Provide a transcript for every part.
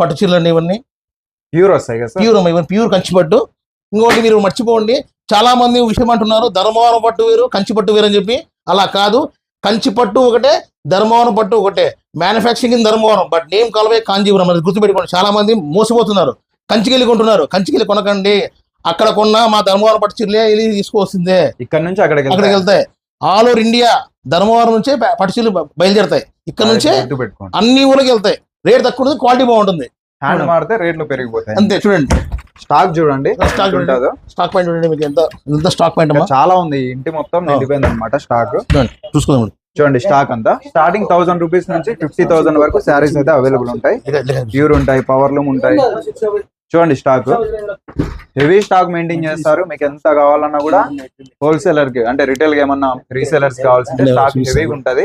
పట్టు చీరలు అండి ఇవన్నీ. ప్యూర్ వస్తాయి కదా ప్యూర్ అమ్మ ఇవన్నీ ప్యూర్ కంచి పట్టు ఇంకోటి మీరు మర్చిపోండి చాలా మంది విషయం అంటున్నారు ధర్మవరం పట్టు వేరు కంచి పట్టు వేరు అని చెప్పి. అలా కాదు కంచి పట్టు ఒకటే ధర్మవరం పట్టు ఒకటే. మ్యానుఫ్యాక్చరింగ్ ధర్మవరం బట్ నేమ్ కలవే కాంజీవరం అది గుర్తుపెట్టుకోండి. చాలా మంది మోసపోతున్నారు. కంచికెళ్ళి కొంటున్నారు. కంచికెళ్ళి కొనకండి. అక్కడ కొన్న మా ధర్మవరం పట్టు చీరలే వెళ్ళి తీసుకోవాల్సిందే ఇక్కడ నుంచి అక్కడికి అక్కడికి వెళ్తాయి. ఆల్ ఓవర్ ఇండియా ధర్మవరం నుంచే పట్టు చీరలు బయలుదేరుతాయి. ఇక్కడ నుంచే అన్ని ఊళ్ళకి వెళ్తాయి. రేట్ తక్కువ ఉంటుంది క్వాలిటీ బాగుంటుంది. హ్యాండ్ మారితే రేట్లు పెరిగిపోతాయి. అంతే చూడండి. స్టాక్ చూడండి స్టాక్ చూడండి. ఉంటుందో. స్టాక్ పాయింట్ చూడండి మీకు ఎంత ఎంత స్టాక్ పాయింట్ చాలా ఉంది ఇంటి మొత్తం నిండిపోయింది అనమాట స్టాక్. చూసుకుందాం చూడండి స్టాక్ అంతా. స్టార్టింగ్ థౌసండ్ రూపీస్ నుంచి ఫిఫ్టీ థౌసండ్ వరకు శారీస్ అయితే అవైలబుల్ ఉంటాయి. ప్యూర్ ఉంటాయి పవర్ లూమ్ ఉంటాయి. చూడండి స్టాక్ హెవీ స్టాక్ మెయింటైన్ చేస్తారు. మీకు ఎంత కావాలన్నా కూడా హోల్సేలర్కి అంటే రిటైల్గా ఏమన్నా రీసేలర్స్ కావాల్సింటే స్టాక్ హెవీగా ఉంటది.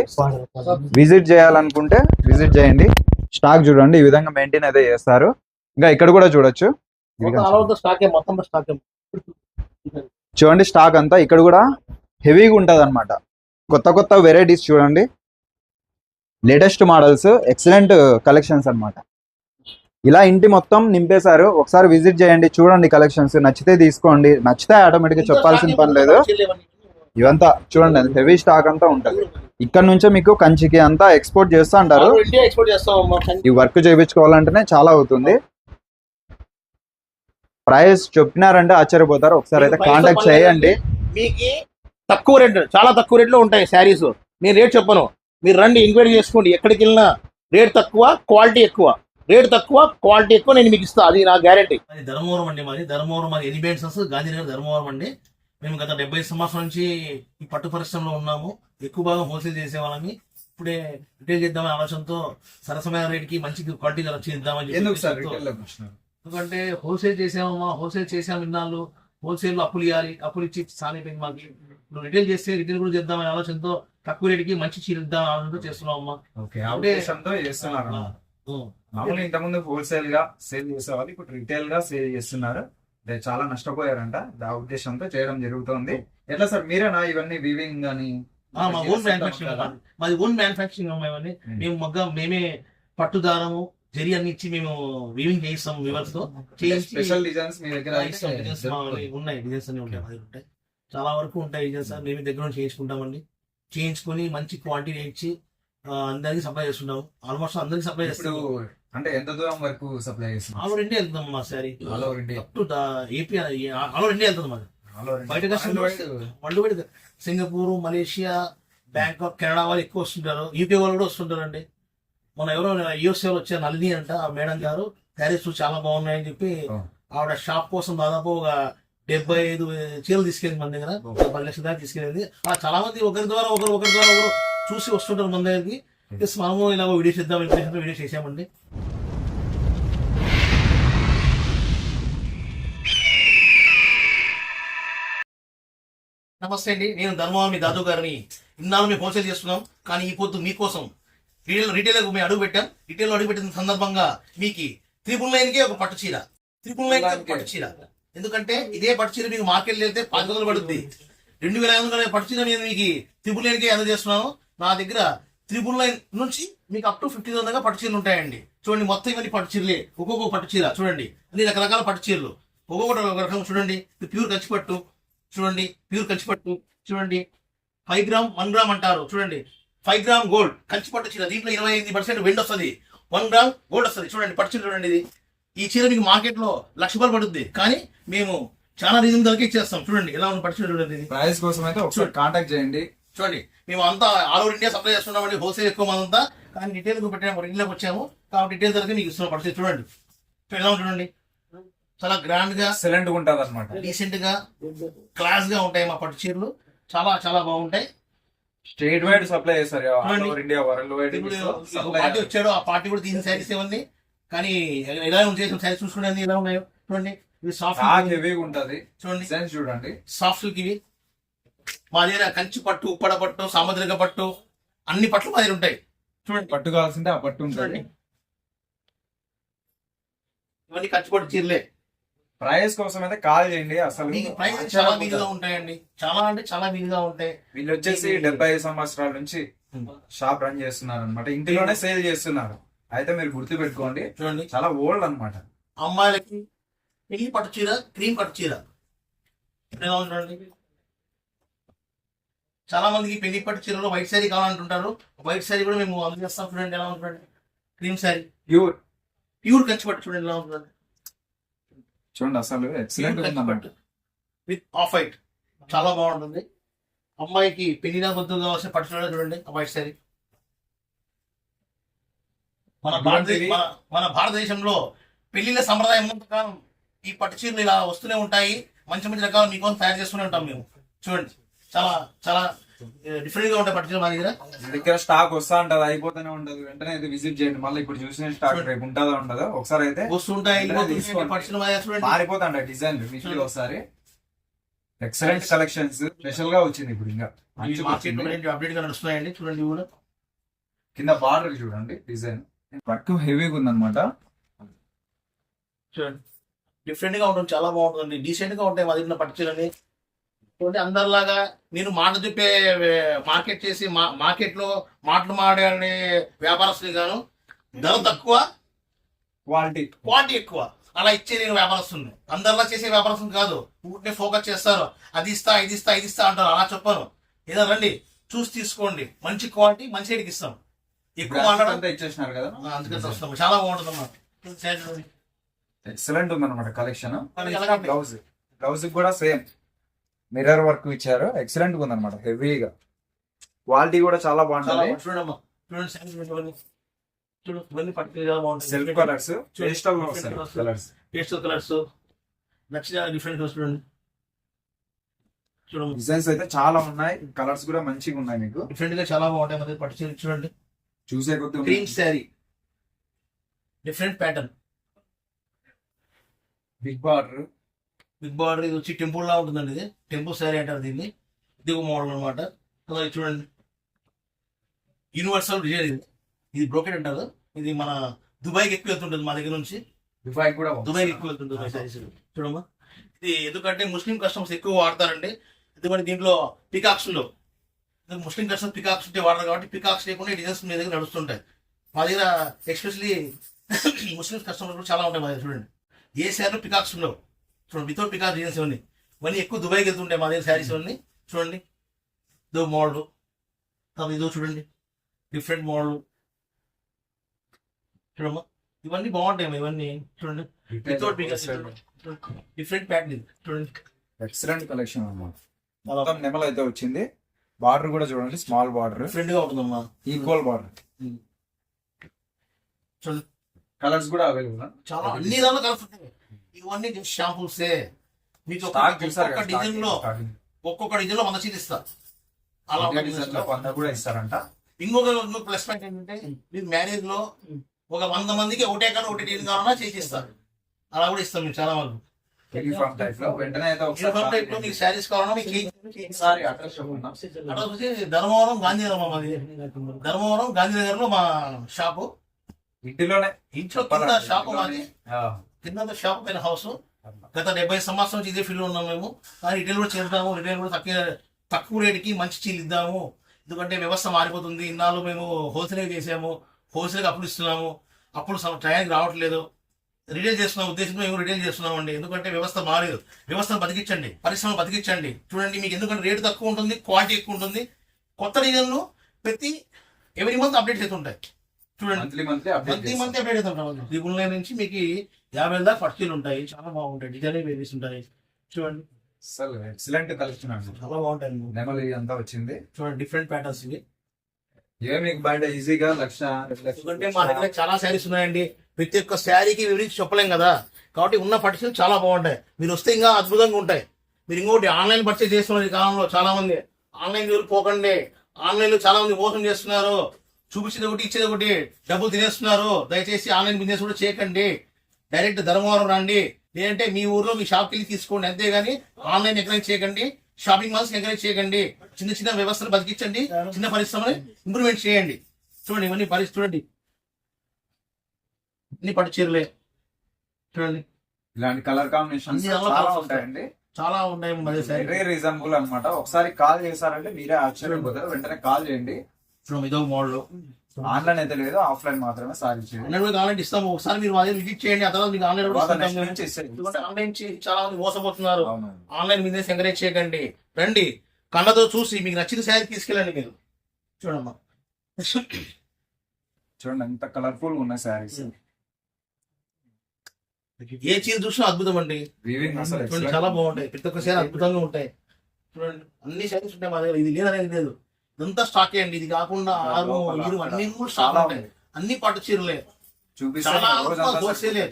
విజిట్ చేయాలనుకుంటే విజిట్ చేయండి. స్టాక్ చూడండి ఈ విధంగా మెయింటైన్ అయితే చేస్తారు. ఇంకా ఇక్కడ కూడా చూడొచ్చు. చూడండి స్టాక్ అంతా ఇక్కడ కూడా హెవీగా ఉంటది అనమాట కొత్త కొత్త వెరైటీస్ చూడండి. లేటెస్ట్ మోడల్స్ ఎక్సలెంట్ కలెక్షన్స్ అన్నమాట. ఇలా ఇంటి మొత్తం నింపేశారు. ఒకసారి విజిట్ చేయండి చూడండి కలెక్షన్స్. నచ్చితే తీసుకోండి. నచ్చితే ఆటోమేటిక్గా చెప్పాల్సిన పని లేదు. ఇవంతా చూడండి హెవీ స్టాక్ అంతా ఉంటది. ఇక్కడ నుంచే మీకు కంచికి అంతా ఎక్స్పోర్ట్ చేస్తూ అంటారు. ఇండియా ఎక్స్పోర్ట్ చేస్తాం ఈ వర్క్ చేయించుకోవాలంటేనే చాలా అవుతుంది. ప్రైస్ చెప్పినారంటే ఆశ్చర్యపోతారు. ఒకసారి అయితే కాంటాక్ట్ చేయండి. మీకు తక్కువ రేట్ చాలా తక్కువ రేట్లో ఉంటాయి శారీస్. నేను రేట్ చెప్పను. మీరు రండి ఎంక్వైరీ చేసుకోండి. ఎక్కడికి వెళ్ళినా రేట్ తక్కువ క్వాలిటీ ఎక్కువ. రేట్ తక్కువ క్వాలిటీ ఎక్కువ నేను మీకు ఇస్తా. అది నా గ్యారంటీ అది ధర్మవరం అండి మాది. ధర్మవరం మాది ఎలిబెన్సెస్ గాంధీనగర్ ధర్మవరం అండి. మేము గత డెబ్బై సంవత్సరాల నుంచి ఈ పట్టు పరిశ్రమలో ఉన్నాము. ఎక్కువ భాగం హోల్సేల్ చేసేవాళ్ళమి. ఇప్పుడే రిటైల్ చేద్దామనే ఆలోచనతో సరసమైన రేట్కి మంచి క్వాలిటీ గల చేద్దామని ఎందుకంటే హోల్సేల్ చేసామమ్మా హోల్సేల్ చేసాము ఇన్నాళ్ళు హోల్సేల్లో అప్పులు ఇవ్వాలి అప్పులు ఇచ్చి సాలైపోయింది మాకు ఇప్పుడు రిటైల్ చేస్తే రిటైల్ కూడా చేద్దామనే ఆలోచనతో తక్కువ రేటుకి మంచి చీర ఇద్దాం ఆలోచనతో చేస్తున్నాం అమ్మా చేస్తున్నారు ఇంతకుముందు హోల్సేల్గా సేల్ చేసేవాళ్ళు ఇప్పుడు రిటైల్గా సేల్ చేస్తున్నారు. అంటే చాలా నష్టపోయారంట. ఆ ఉద్దేశంతో చేయడం జరుగుతుంది. ఎట్లా సార్ మీరేనా ఇవన్నీ వివింగ్ గానీ? ఆ, మా ఓన్ మ్యానుఫాక్చరింగ్ మాది ఓన్ మ్యానుఫాక్చరింగ్ అమ్మా ఇవన్నీ. మేము. మగ్గ మేమే పట్టు దారము జరి అన్ని ఇచ్చి మేము వీవింగ్ చేయిస్తాం వివర్స్తో. స్పెషల్ డిజైన్స్ మీ దగ్గర. ఉన్నాయి. డిజైన్స్ అన్ని ఉంటాయి మా దగ్గర ఉంటాయి. చాలా వరకు ఉంటాయి డిజైన్స్ మేము. దగ్గర నుంచి చేయించుకుంటామండి. చేయించుకొని మంచి క్వాంటిటీ ఇచ్చి అందరికి సప్లై చేస్తుంటాం ఆల్మోస్ట్ అందరికి సప్లై చేస్తాం అంటే ఎంత దూరం వరకు సప్లై చేస్తున్నారు? ఆల్ ఓవర్ ఇండియా వెళ్తాం మా sorry. All over India? Up to AP all over India వెళ్తుంది మాది. బయట customers worldwide Singapore Malaysia Bangkok Canada వాళ్ళు ఎక్కువ వస్తుంటారు. యూకే వాళ్ళు కూడా వస్తుంటారండి. మన ఎవరో యూఎస్ఏ వాళ్ళు వచ్చారు నళిని అంట ఆ మేడం గారు. శారీస్ చాలా బాగున్నాయని చెప్పి. ఆవిడ షాప్ కోసం దాదాపు ఒక డెబ్బై ఐదు చీరలు తీసుకెళ్ళింది మన దగ్గర. ఒక పది లక్షల దాకా తీసుకెళ్ళింది. ఆ చాలా మంది ఒకరి ద్వారా ఒకరు ఒకరి ద్వారా ఒకరు చూసి వస్తుంటారు మన దగ్గరికి. ప్లస్ మనము ఇలా వీడియో చేద్దాం ఇంప్రెషన్ వీడియో చేసామండి నమస్తే అండి నేను ధర్మవామి దాదు గారిని ఇన్నాళ్ళు మేము హోల్సేల్ చేస్తున్నాం కానీ ఈ పొద్దు మీకోసం రీటైల్ రిటైల్ మేము అడుగు పెట్టాం. రీటైల్ అడుగు పెట్టిన సందర్భంగా మీకు త్రిపుల్ లైన్కి ఒక పట్టు చీర. త్రిపుల్ లైన్కి ఒక పట్టు చీర. ఎందుకంటే ఇదే పట్టు చీర మీకు మార్కెట్ వెళ్తే పది వందలు పడుద్ది. రెండు వేల ఐదు వందల పట్టు చీర నేను మీకు త్రిపుల్ లైన్కి అందజేస్తున్నాను. నా దగ్గర త్రిపుల్ నైన్ నుంచి మీకు అప్ టు ఫిఫ్టీ దాకా పట్టు చీరలు ఉంటాయండి. చూడండి మొత్తం ఇవన్నీ పట్టు చీరలే. ఒక్కొక్క పట్టు చీర చూడండి. అన్ని రకరకాల పట్టు చీరలు. ఒక్కొక్కటి ఒక రకం చూడండి. ఇది ప్యూర్ కంచిపట్టు చూడండి. ప్యూర్ కంచిపట్టు చూడండి. ఫైవ్ గ్రామ్ వన్ గ్రామ్ అంటారు చూడండి. ఫైవ్ గ్రామ్ గోల్డ్ కంచిపట్టు చీర. దీంట్లో ఇరవై ఎనిమిది పర్సెంట్ వెండి వస్తుంది. వన్ గ్రామ్ గోల్డ్ వస్తుంది. చూడండి పట్టు చీర చూడండి ఇది. ఈ చీర మీకు మార్కెట్లో లక్ష రూపాయలు పడుద్ది. కానీ మేము చాలా రీజన్ ధరకే ఇచ్చేస్తాం. చూడండి ఎలా ఉంది పట్టు చీర చూడండి ప్రైస్ కోసం అయితే ఒకసారి కాంటాక్ట్ చేయండి. చూడండి మేము అంతా ఆల్ ఓవర్ ఇండియా సప్లై చేస్తున్నామండి హోల్సేల్ ఎక్కువ మందంతా కానీ రిటైల్ పెట్టాము రిటైల్కి వచ్చాము. కాబట్టి రిటైల్ ధరకే మీకు ఇస్తున్నాం చీర చూడండి ఎలా చూడండి చాలా గ్రాండ్గా ఎక్సలెంట్ ఉంటది అనమాట డీసెంట్గా క్లాస్గా ఉంటాయి మా పట్టు చీరలు. చాలా చాలా బాగుంటాయి. స్టేట్ వైడ్ సప్లై చేస్తారు. ఆల్ చూడండి. Over India world wide party వచ్చాడు ఆ పార్టీ కూడా తీసిన శారీస్ ఇవ్వండి. కానీ ఎలా చేసిన శారీస్ చూసుకోండి ఎలా ఉన్నాయో. చూడండి సాఫ్ట్ హెవీగా ఉంటది. చూడండి. చూడండి. సాఫ్ట్ ఇవి. మా దగ్గర కంచి పట్టు ఉప్పడ పట్టు సాముద్రిక పట్టు అన్ని పట్లు మా దగ్గర ఉంటాయి. చూడండి పట్టు కావాల్సింటే ఆ పట్టు ఉంటుంది. ఇవన్నీ కంచి పట్టు చీరలే. ప్రైస్ కోసం అయితే కాల్ చేయండి అసలు మీకు ప్రైస్ చాలా వీలుగా ఉంటాయండి. చాలా అంటే చాలా వీలుగా ఉంటాయి. వీళ్ళు వచ్చేసి డెబ్బై ఐదు సంవత్సరాల నుంచి షాప్ రన్ చేస్తున్నారు అనమాట ఇంటిలోనే సేల్ చేస్తున్నారు. అయితే మీరు గుర్తు పెట్టుకోండి చూడండి. చాలా ఓల్డ్ అన్నమాట. అమ్మాయిలకి పట్టు చీర క్రీమ్ పట్టు చీర. ఎలా చూడండి? చాలా మందికి పెళ్ళి పట్టు చీరలో వైట్ శారీ కావాలంటుంటారు. వైట్ శారీ కూడా మేము అందజేస్తాం. చూడండి ఎలా ఉంటుంది cream sari pure. Pure Kanchi పట్టు చూడండి ఎలా ఉంటుంది చూడండి అసలు ఎక్సలెంట్ పట్టు. విత్ ఆఫ్ వైట్ చాలా బాగుంటుంది. అమ్మాయికి పెళ్ళిన కొద్దు కావాల్సిన పట్టు చీర చూడండి. ఆ వైట్ శారీ మన భారతదేశ మన భారతదేశంలో పెళ్ళిళ్ళ సంప్రదాయం ప్రకారం ఈ పట్టు చీరలు ఇలా వస్తూనే ఉంటాయి. మంచి మంచి రకాలు మీకోసం తయారు చేస్తూనే ఉంటాం మేము. చూడండి. చాలా చాలా డిఫరెంట్గా ఉంటాయి చీరలు మా దగ్గర. దగ్గర స్టాక్ వస్తా ఉంటది అయిపోతూనే ఉండదు వెంటనే అయితే విజిట్ చేయండి. మళ్ళీ ఇప్పుడు చూసిన స్టాక్ రేపు ఉంటుందో ఉండదో? ఒకసారి అయితే వస్తుంటాయి మారిపోతాండ డిజైన్ వీక్లీ ఒకసారి ఎక్సలెంట్ కలెక్షన్స్ స్పెషల్గా వచ్చింది ఇప్పుడు ఇంకా. అప్డేట్గా నడుస్తున్నాయండి చూడండి కూడా. కింద బార్డర్ చూడండి డిజైన్ వర్క్ హెవీగా ఉందన్నమాట. చూడండి. డిఫరెంట్గా ఉంటుంది చాలా బాగుంటుంది. డీసెంట్గా ఉంటాయి మా దగ్గర పట్టు అందరిలాగా నేను మాట చెప్పే మార్కెట్ చేసి మార్కెట్లో మాటలు మాడే వ్యాపారస్తులు గాను ధర తక్కువ క్వాలిటీ. క్వాలిటీ ఎక్కువ. అలా ఇచ్చే నేను వ్యాపారస్తుంది అందరిలా చేసే వ్యాపారస్తుంది కాదు. ఊరికే ఫోకస్ చేస్తారు. అది ఇస్తా ఇది ఇస్తా ఇది ఇస్తా అంటారు. అలా చెప్పను ఏదో రండి చూసి తీసుకోండి. మంచి క్వాలిటీ మంచి రేటుకి ఇస్తాం. ఎక్కువ మాట్లాడడం అంతా ఇచ్చేసినారు కదా? అందుకని వస్తాం చాలా బాగుంటుంది అమ్మా ఎక్సలెంట్ ఉందన్నమాట కలెక్షన్ మనకి ఎలాగ బ్లౌజ్ బ్లౌజ్ కూడా సేమ్ మిర్రర్ వర్క్ ఇచ్చారు. ఎక్సలెంట్ ఉందన్నమాట. హెవీగా క్వాలిటీ కూడా చాలా బాగుంటుంది. Self colours pastel colours pastel colours నచ్చిన డిఫరెంట్ చూడండి డిజైన్స్ అయితే చాలా ఉన్నాయి. కలర్స్ కూడా మంచిగా ఉన్నాయి మీకు. డిఫరెంట్గా చాలా బాగుంటాయి మరి పట్టు చీర చూడండి. చూసే కొద్ది green sari different pattern big border big border ఇది వచ్చి టెంపుల్ లా ఉంటుందండి ఇది. టెంపుల్ శారీ అంటారు దీన్ని. ఒక మోడల్ అనమాట అలాగే చూడండి. యూనివర్సల్ డిజైన్ ఇది. ఇది బ్రోకెట్ అంటారు. ఇది మన దుబాయ్కి ఎక్కువ వెళ్తుంటుంది మా దగ్గర నుంచి. దుబాయ్ కూడా దుబాయ్ ఎక్కువ సారీస్. చూడమ్మా. ఇది ఎందుకంటే ముస్లిం కస్టమర్స్ ఎక్కువ వాడతారండి. ఎందుకంటే దీంట్లో పికాక్స్లో ముస్లిం కస్టమర్స్ పికాక్స్ ఉంటే వాడతారు కాబట్టి పికాక్స్ లేకుండా డిజైన్స్ మీ దగ్గర నడుస్తుంటాయి. మా దగ్గర ఎస్పెషల్లీ ముస్లిం కస్టమర్స్ కూడా చాలా ఉంటాయి మా దగ్గర చూడండి. ఏ శారీలో పికాక్స్ ఉండవు. చూడండి వితౌట్ పికాక్స్ డిజైన్స్ ఇవన్నీ ఇవన్నీ ఎక్కువ దుబాయ్కి వెళ్తుంటాయి మా దగ్గర శారీస్ ఇవన్నీ చూడండి. ఇదో మోడల్ తర్వాత ఇదో చూడండి. డిఫరెంట్ మోడల్ చూడమ్మా. ఇవన్నీ బాగుంటాయి అమ్మా ఇవన్నీ. చూడండి. వితౌట్ పికాక్స్ డిఫరెంట్ ప్యాటర్న్ ఇది చూడండి. ఎక్సలెంట్ కలెక్షన్ చాలా మొత్తం నెమలు అయితే వచ్చింది. బార్డర్ కూడా చూడండి స్మాల్ బార్డర్ డిఫరెంట్గా ఉంటుందమ్మా ఈక్వల్ బార్డర్ చూడండి. కలర్స్ కూడా అవైలబుల్ చాలా అన్ని దానిలో కలర్స్ ఉంటాయి. ఇవన్నీ షాంపూసే మీకు ఒక్కొక్క డిజైన్లో ఒక్కొక్క డిజైన్లో వంద చీర ఇస్తా. అలా ఒక డిజైన్లో వంద కూడా ఇస్తారంట. ఇంకొక ప్లస్ పాయింట్ ఏంటంటే మీరు మ్యారేజ్లో ఒక వంద మందికి ఒకటే కాదు ఒకటి డిజైన్ కావాలన్నా చేసి ఇస్తారు అలా కూడా ఇస్తాం మేము చాలా వచ్చి ధర్మవరం గాంధీనగర్ ధర్మవరం గాంధీనగర్లో మా షాపు ఇంటిలోనే. ఇంట్లో షాపు మాది. కింద షాప్ పైన హౌస్ గత డెబ్బై సంవత్సరం నుంచి ఇదే ఫీల్డ్ ఉన్నాం మేము. కానీ రిటైల్ కూడా చేద్దాము రిటైల్ కూడా తక్కువ తక్కువ రేటుకి మంచి చీలు ఇద్దాము. ఎందుకంటే వ్యవస్థ మారిపోతుంది. ఇన్నాళ్ళు మేము హోల్సేల్ చేసాము. హోల్సేల్ అప్పులు ఇస్తున్నాము. అప్పుడు టయానికి రావట్లేదు. రిటైల్ చేస్తున్న. ఉద్దేశంతో మేము రిటైల్ చేస్తున్నామండి. ఎందుకంటే వ్యవస్థ మారలేదు. వ్యవస్థను బతికించండి. పరిశ్రమ బతికించండి. చూడండి మీకు ఎందుకంటే రేటు తక్కువ ఉంటుంది క్వాలిటీ ఎక్కువ ఉంటుంది. కొత్త డిజైన్లు ప్రతి ఎవరి మంత్ అప్డేట్ అవుతుంటాయి చూడండి. మంత్లీ మంత్లీ అప్డేట్ ప్రతి మంత్ అప్డేట్ అవుతుంటాం నైన్ నుంచి మీకు యాభై దాకా పట్టుచీలు ఉంటాయి. చాలా బాగుంటాయి. డిజైన్ వేరియస్ ఉంటాయి. చూడండి. అసలు ఎక్సలెంట్ కలెక్షన్ అండి. చాలా బాగుంటాయి నెమలి అంతా వచ్చింది. చూడండి డిఫరెంట్ ప్యాటర్న్స్ ఇవి. ఏ మీకు బయట ఈజీగా లక్ష ఎందుకంటే మా దగ్గర చాలా శారీస్ ఉన్నాయండి. ప్రతి ఒక్క శారీకి వివరించి చెప్పలేం కదా. కాబట్టి ఉన్న పట్టుచీలు చాలా బాగుంటాయి. మీరు వస్తే ఇంకా అద్భుతంగా ఉంటాయి. మీరు ఇంకోటి ఆన్లైన్ పర్చేస్ చేస్తున్నారు ఈ కాలంలో చాలా మంది ఆన్లైన్ జోలికి పోకండి. ఆన్లైన్లో చాలా మంది మోసం చేస్తున్నారు. చూపించేది ఒకటి ఇచ్చేది ఒకటి డబ్బులు తినేస్తున్నారు. దయచేసి ఆన్లైన్ బిజినెస్ కూడా చేయకండి. డైరెక్ట్ ధర్మవరం రండి. లేదంటే మీ ఊర్లో మీ షాప్కి వెళ్ళి తీసుకోండి. అంతేగాని ఆన్లైన్ ఎక్కడైనా చేయకండి. షాపింగ్ మాల్స్ ఎక్కడైనా చేయకండి. చిన్న చిన్న వ్యవస్థలు బతికించండి. చిన్న పరిశ్రమని ఇంప్రూవ్మెంట్ చేయండి. చూడండి ఇవన్నీ పరిస్థితి చూడండి. అన్ని పట్టు చీరలే. చూడండి. ఇలాంటి కలర్ రకాల చాలా ఉంటాయండి. చాలా ఉన్నాయి మరి వెరీ రీజనబుల్ అన్నమాట. ఒకసారి కాల్ చేశారంటే మీరే ఆశ్చర్యపోతారు. వెంటనే కాల్ చేయండి. చూడండి ఇదో మోడల్ ఆన్లైన్ అయితే లేదు ఆఫ్లైన్ మాత్రమే సారీ చేయండి ఆన్లైన్ కూడా కావాలంటే ఇస్తాము. ఒకసారి మీరు అదే విజిట్ చేయండి ఆ తర్వాత మీకు ఆన్లైన్ కూడా ఆన్లైన్ చాలా మంది మోసపోతున్నారు. ఆన్లైన్ బిజినెస్ ఎంకరేజ్ చేయకండి. రండి కళ్ళతో చూసి మీకు నచ్చిన శారీ తీసుకెళ్ళండి మీరు. చూడమ్మా. చూడండి ఎంత కలర్ఫుల్ ఉన్నాయి శారీస్. ఏ చీర చూసినా అద్భుతం అండి. Excellent. చాలా బాగుంటాయి. ప్రతి ఒక్క శారీ అద్భుతంగా ఉంటాయి. చూడండి అన్ని శారీస్ ఉంటాయి మా దగ్గర ఇది లేదనేది లేదు. ఇదంతా స్టాక్ అండి. ఇది కాకుండా ఆరు ఇరు అన్ని కూడా స్టాక్ ఉంటాయి. అన్ని పట్టు చీరలే. చూపిస్తే చాలా.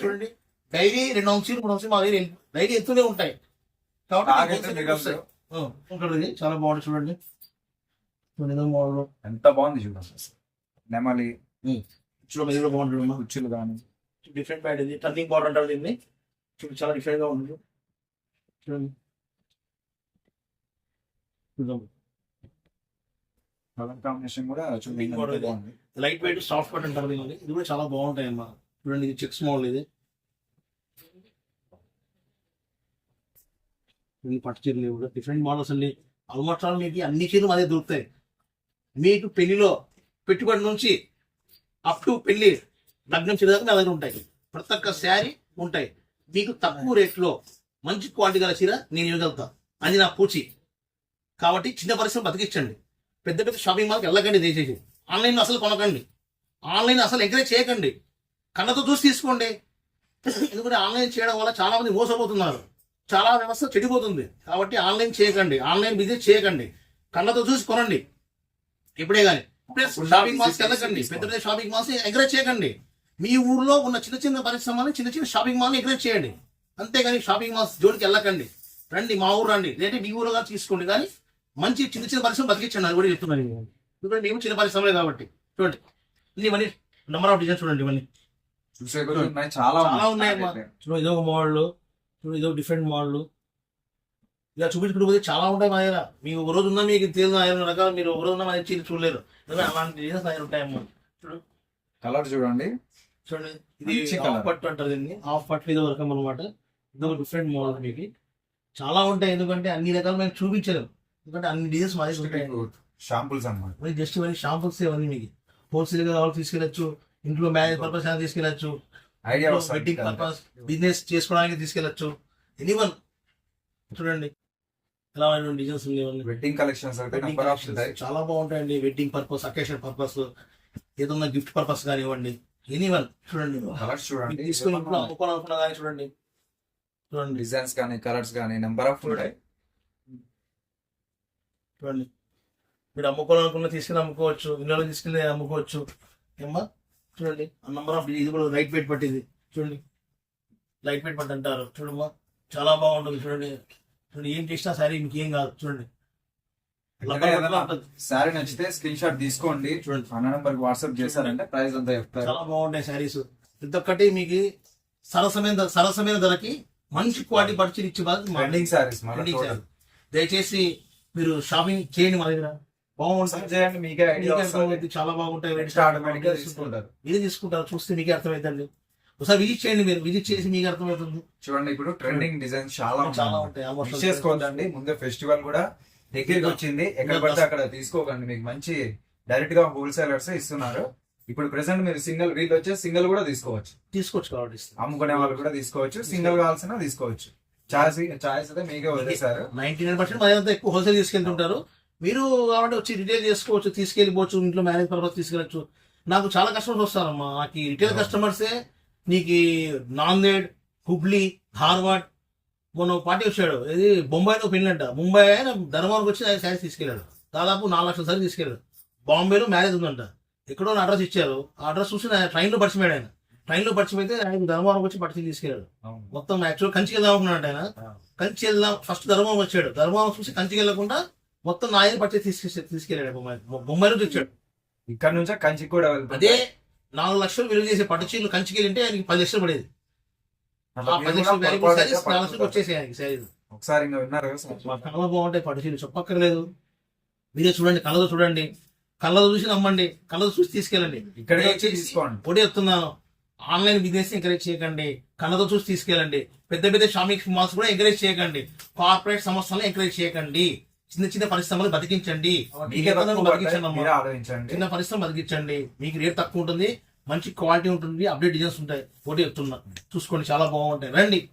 చూడండి. డైలీ రెండు వంశీలు మూడు వంశీలు మా దగ్గర డైలీ ఎత్తునే ఉంటాయి. కాబట్టి. చాలా బాగుంది చూడండి. ఎంత బాగుంది చూడండి. నెమలి చూడండి ఇది కూడా బాగుంది చూడమ్మా. కుచ్చులు కానీ. డిఫరెంట్ ప్యాడ్ ఇది. టర్నింగ్ బార్డర్ అంటారు దీన్ని. చూడండి చాలా డిఫరెంట్గా ఉంది. చూడండి. చూద్దాం. కలర్ కాంబినేషన్ కూడా. బాగుంది లైట్ వెయిట్ సాఫ్ట్ పట్ అంటారు దీన్ని ఇది. కూడా చాలా బాగుంటాయి అమ్మా. చూడండి ఇది చెక్స్ మోడల్ ఇది. ఇది పట్టు చీరలు కూడా. డిఫరెంట్ మోడల్స్ అండి ఆల్మోస్ట్ ఆల్ మీకు అన్ని చీరలు అదే దొరుకుతాయి. మీకు పెళ్ళిలో పెట్టుబడి నుంచి అప్ టు పెళ్ళి లగ్నం చీర దాకా దగ్గర ఉంటాయి. ప్రతి ఒక్క శారీ ఉంటాయి. మీకు తక్కువ రేట్లో మంచి క్వాలిటీ గల చీర నేను ఇవ్వగలుగుతా. అది నా పూచి. కాబట్టి చిన్న పరిశ్రమ బతికించండి. పెద్ద పెద్ద షాపింగ్ మాల్కి వెళ్ళకండి దయచేసి. ఆన్లైన్ అసలు కొనకండి. ఆన్లైన్ అసలు ఎంకరేజ్ చేయకండి. కళ్ళతో చూసి తీసుకోండి. ఎందుకంటే ఆన్లైన్ చేయడం వల్ల చాలా మంది మోసపోతున్నారు. చాలా వ్యవస్థ చెడిపోతుంది. కాబట్టి ఆన్లైన్ చేయకండి. ఆన్లైన్ బిజినెస్ చేయకండి. కళ్ళతో చూసి కొనండి. ఇప్పుడే కానీ. ప్లస్ షాపింగ్ మాల్స్ వెళ్ళకండి. పెద్ద పెద్ద షాపింగ్ మాల్స్ ఎంకరేజ్ చేయకండి. మీ ఊర్లో ఉన్న చిన్న చిన్న పరిశ్రమని చిన్న చిన్న షాపింగ్ మాల్ని ఎంకరేజ్ చేయండి. అంతేగాని షాపింగ్ మాల్స్ జోలికి వెళ్ళకండి. రండి మా ఊరు రండి. లేదంటే మీ ఊరుగా తీసుకోండి. కానీ మంచి చిన్న చిన్న పరిశ్రమ బతికించండి అది కూడా చెప్తున్నాను నేను. ఎందుకంటే మేము చిన్న పరిశ్రమలే కాబట్టి. చూడండి. ఇవన్నీ నెంబర్ ఆఫ్ డిజైన్స్ చూడండి ఇవన్నీ. చాలా ఉన్నాయి. చూడండి ఇదొక మోడల్ చూడండి ఇదొక డిఫరెంట్ మోడల్ ఇలా చూపించుకుంటూ పోతే చాలా ఉంటాయి మా దగ్గర. మీకు ఒక రోజు ఉన్నా మీకు తెలియదు ఐదు రకాలు మీరు ఒక రోజు ఉన్నా మా దగ్గర చీర చూడలేరు. అలాంటి డిజైన్స్ దగ్గర ఉంటాయమ్మా కలర్ చూడండి. చూడండి. ఇది మంచి హాఫ్. పట్టు అంటారు దీన్ని. హాఫ్ పట్టు ఇది రకం అనమాట ఇది ఒక డిఫరెంట్ మోడల్ మీకు. చాలా ఉంటాయి ఎందుకంటే అన్ని రకాలు మేము చూపించలేము. ఎందుకంటే అన్ని డిజైన్స్ మా దగ్గర ఉంటాయి. షాంపుల్స్ అన్నమాట. జస్ట్ ఇవన్నీ షాంపుల్స్ ఇవన్నీ మీకు. హోల్సేల్గా కావాలి తీసుకెళ్ళచ్చు ఇంట్లో మ్యారేజ్ పర్పస్ అయినా తీసుకెళ్ళచ్చు ఐడియా వెడ్డింగ్ పర్పస్ బిజినెస్ చేసుకోవడానికి తీసుకెళ్ళచ్చు. ఎనీవన్ చూడండి. ఎలా డిజైన్స్ ఉన్నాయి వెడ్డింగ్ కలెక్షన్స్ చాలా బాగుంటాయండి. వెడ్డింగ్ పర్పస్ అకేషన్ పర్పస్ ఏదన్నా గిఫ్ట్ పర్పస్ కానివ్వండి. ఎనీవన్ చూడండి. కలర్స్ చూడండి. మీకు తీసుకొని అమ్ముకోవాలనుకున్నా కానీ చూడండి. చూడండి. డిజైన్స్ కానీ కలర్స్ కానీ నెంబర్ ఆఫ్ ఉంటాయి. చూడండి. మీరు అమ్ముకోవాలనుకున్న తీసుకెళ్ళి అమ్ముకోవచ్చు ఇళ్ళలో తీసుకెళ్ళి అమ్ముకోవచ్చు. ఏమ్మా? చూడండి. ఆ నంబర్ ఆఫ్ ఇది కూడా లైట్ వెయిట్ పట్టింది. చూడండి. లైట్ వెయిట్ పట్టు అంటారు. చూడమ్మా. చాలా బాగుంటుంది. చూడండి. చూడండి. ఏం చేసినా సరే ఏం కాదు. చూడండి. ఇంకా శారీ నచ్చితే స్క్రీన్ షాట్ తీసుకోండి. చూడండి. అన్న నెంబర్ వాట్సాప్ చేశారంటే ప్రైస్ అంతా చెప్తారు. చాలా బాగుంటాయి శారీస్ ప్రతి ఒక్కటి మీకు సరసమైన సరసమైన ధరకి మంచి క్వాలిటీ పరిచయం ఇచ్చే Trending sarees. దయచేసి మీరు షాపింగ్ చేయండి మా దగ్గర. బాగుంటుంది మీకే ఐడియా. చాలా బాగుంటాయి. గా తీసుకుంటారు. చూస్తే మీకే అర్థమవుతుంది ఒకసారి విజిట్ చేయండి మీరు. విజిట్ చేసి మీకు అర్థమవుతుంది చూడండి ఇప్పుడు ట్రెండింగ్ డిజైన్ చాలా చాలా ఉంటాయి. చేసుకోవద్దండి. ముందే ఫెస్టివల్ కూడా దగ్గరికి వచ్చింది. ఎక్కడ పడితే అక్కడ తీసుకోకండి. మీకు మంచి డైరెక్ట్గా హోల్సేలర్స్ ఇస్తున్నారు. ఇప్పుడు ప్రెసెంట్ మీరు సింగిల్ వీళ్ళు వచ్చే సింగిల్ కూడా తీసుకోవచ్చు. తీసుకోవచ్చు కాబట్టి అమ్ముకునే వాళ్ళు కూడా తీసుకోవచ్చు. సింగిల్ కావాల్సిన తీసుకోవచ్చు. చాయిస్ చాయిస్ అయితే మీకే వదిలేశారు. నైన్టీ నైన్ పర్సెంట్ మధ్య ఎక్కువ హోల్సేల్ తీసుకెళ్తుంటారు. మీరు కాబట్టి వచ్చి రిటైల్ చేసుకోవచ్చు తీసుకెళ్ళిపోవచ్చు ఇంట్లో మ్యారేజ్ పర్పస్ తీసుకెళ్ళచ్చు. నాకు చాలా కస్టమర్స్ వస్తారమ్మా. నాకు ఈ రిటైల్ కస్టమర్సే నీకు నాందేడ్ హుబ్లీ ధార్వాడ్ మొన్న పార్టీ వచ్చాడు. ఇది బొంబాయిలో పెళ్ళంట. ముంబై ఆయన ధర్మవరంకి వచ్చి ఆయన శారీస్ తీసుకెళ్ళాడు. దాదాపు నాలుగు లక్షల సారీ తీసుకెళ్ళాడు. బాంబేలో మ్యారేజ్ ఉందంట. ఎక్కడో అడ్రస్ ఇచ్చారు. ఆ అడ్రస్ చూసి ట్రైన్లో పరిచయమాడు ఆయన. ట్రైన్లో పరిచయమైతే ఆయన ధర్మవరం వచ్చి పట్టుకు తీసుకెళ్ళాడు. మొత్తం యాక్చువల్ కంచికి వెళ్దాం అనుకున్నాడు ఆయన. కంచి వెళ్దాం. ఫస్ట్ ధర్మం వచ్చాడు. ధర్మం చూసి కంచికి వెళ్ళకుండా మొత్తం నాయని పట్టి తీసుకె తీసుకెళ్ళాడు బొమ్మాయి బొమ్మాయి నుంచి వచ్చాడు ఇక్కడ నుంచే కంచికి కూడా అదే నాలుగు లక్షలు విలువ చేసే పట్టు చీరలు కంచికి వెళ్ళింటే ఆయనకి పది లక్షలు పడేది. పది లక్షలు నాలుగు లక్షలకు పట్టుకుంటారు. వచ్చేసాయి ఆయనకి శారీస్ ఒకసారి ఇంకా విన్నారు బాగుంటాయి పట్టు చీరలు. చెప్పక్కర్లేదు. మీరే చూడండి కళ్ళతో చూడండి. కళ్ళతో చూసి నమ్మండి. కళ్ళతో చూసి తీసుకెళ్ళండి. ఇక్కడికి వచ్చి తీసుకోండి. పొడి చెప్తున్నాను ఆన్లైన్ బిజినెస్ ఎంకరేజ్ చేయకండి. కళ్ళతో చూసి తీసుకెళ్ళండి. పెద్ద పెద్ద షాపింగ్ మాల్స్ కూడా ఎంకరేజ్ చేయకండి. కార్పొరేట్ సంస్థలను ఎంకరేజ్ చేయకండి. చిన్న చిన్న పరిశ్రమలు బతికించండి. చిన్న పరిశ్రమ బతికించండి. మీకు రేట్ తక్కువ ఉంటుంది. మంచి క్వాలిటీ ఉంటుంది. అప్డేట్ డిజైన్స్ ఉంటాయి. ఒకటి చెప్తున్నా. చూసుకోండి. చాలా బాగుంటాయి. రండి.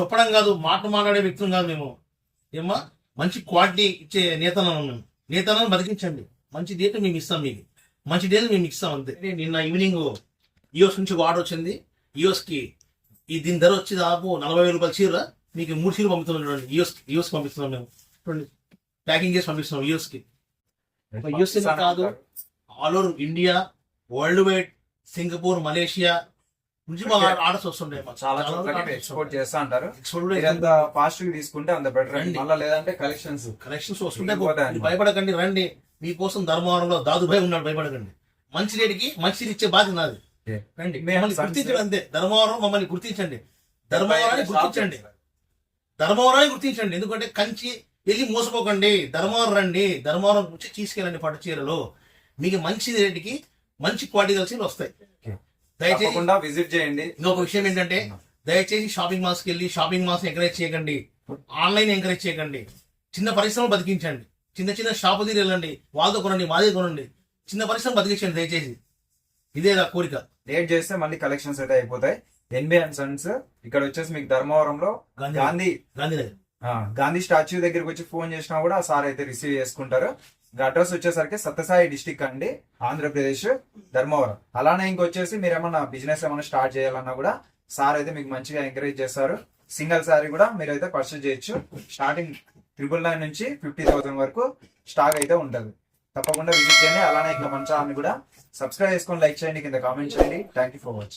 చెప్పడం కాదు మాట మాట్లాడే వ్యక్తులు కాదు మేము. ఏమ్మా? మంచి క్వాలిటీ ఇచ్చే నేతనం మేము. నేతలను బతికించండి. మంచి డేట్ మేము ఇస్తాం మీకు. మంచి డేట్ మేము ఇస్తాం అంతే. నిన్న ఈవినింగ్ ఈఓస్ నుంచి ఒక ఆర్డర్ వచ్చింది. ఈఓస్కి ఈ దీని ధర వచ్చి దాదాపు నలభై వేల రూపాయల చీర. మీకు మూడు చీర పంపిస్తున్నాం చూడండి. ఈఓస్ ఈఓస్ పంపిస్తున్నాం మేము. చూడండి. ప్యాకింగ్ చేసి పంపిస్తున్నాం ఈఓస్కి యూస్ కాదు? All over India world wide Singapore Malaysia నుంచి మా ఆర్డర్స్ వస్తుంటాయి. చాలా ఎక్స్పోర్ట్ చేస్తా అంటారు. ఎంత ఫాస్ట్గా తీసుకుంటే అంత బెటర్ రండి. మళ్ళీ లేదంటే కలెక్షన్స్ కలెక్షన్స్ వస్తుంటాయి. భయపడకండి రండి. మీకోసం ధర్మవరంలో దాదుభాయ్ ఉన్నాడు. భయపడకండి. మంచి రేటుకి మంచి ఇచ్చే బాధ్యత నాది. గుర్తించండి అంతే. ధర్మవరం మమ్మల్ని గుర్తించండి. ధర్మవరాన్ని గుర్తించండి. ధర్మవరాన్ని గుర్తించండి. ఎందుకంటే కంచి వెళ్ళి మోసపోకండి. ధర్మవరం రండి. ధర్మవరం నుంచి తీసుకెళ్ళండి పట్టు చీరలు. మీకు మంచి రేటుకి మంచి క్వాలిటీ కలిసి వస్తాయి. దయచేసి విజిట్ చేయండి. ఇంకొక విషయం ఏంటంటే దయచేసి షాపింగ్ మాల్స్కి వెళ్ళి షాపింగ్ మాల్స్ ఎంకరేజ్ చేయకండి. ఆన్లైన్ ఎంకరేజ్ చేయకండి. చిన్న పరిశ్రమ బతికించండి. చిన్న చిన్న షాపు దగ్గర వెళ్ళండి వాళ్ళతో కొనండి మాదే కొనండి. చిన్న పరిశ్రమ బతికించండి దయచేసి. ఇదే నా కోరిక. లేట్ చేస్తే మళ్ళీ కలెక్షన్స్ అయితే అయిపోతాయి. ఎన్బి అండ్ సన్స్ ఇక్కడ వచ్చేసి మీకు ధర్మవరంలో గాంధీ గాంధీ గాంధీ స్టాచ్యూ దగ్గరికి వచ్చి ఫోన్ చేసినా కూడా ఆ సార్ అయితే రిసీవ్ చేసుకుంటారు. అడ్రస్ వచ్చేసరికి సత్యసాయి డిస్టిక్ అండి ఆంధ్రప్రదేశ్ ధర్మవరం. అలానే ఇంకొచ్చేసి మీరు ఏమన్నా బిజినెస్ ఏమైనా స్టార్ట్ చేయాలన్నా కూడా సార్ అయితే మీకు మంచిగా ఎంకరేజ్ చేస్తారు. సింగిల్ సారీ కూడా మీరు అయితే పర్చేస్ చేయొచ్చు. స్టార్టింగ్ ట్రిపుల్ నైన్ నుంచి ఫిఫ్టీ థౌసండ్ వరకు స్టాక్ అయితే ఉంటుంది. తప్పకుండా విజిట్ చేయండి. అలానే ఇంకా మన ఛానల్ కూడా సబ్స్క్రైబ్ చేసుకొని లైక్ చేయండి కింద కామెంట్ చేయండి. Thank you for watching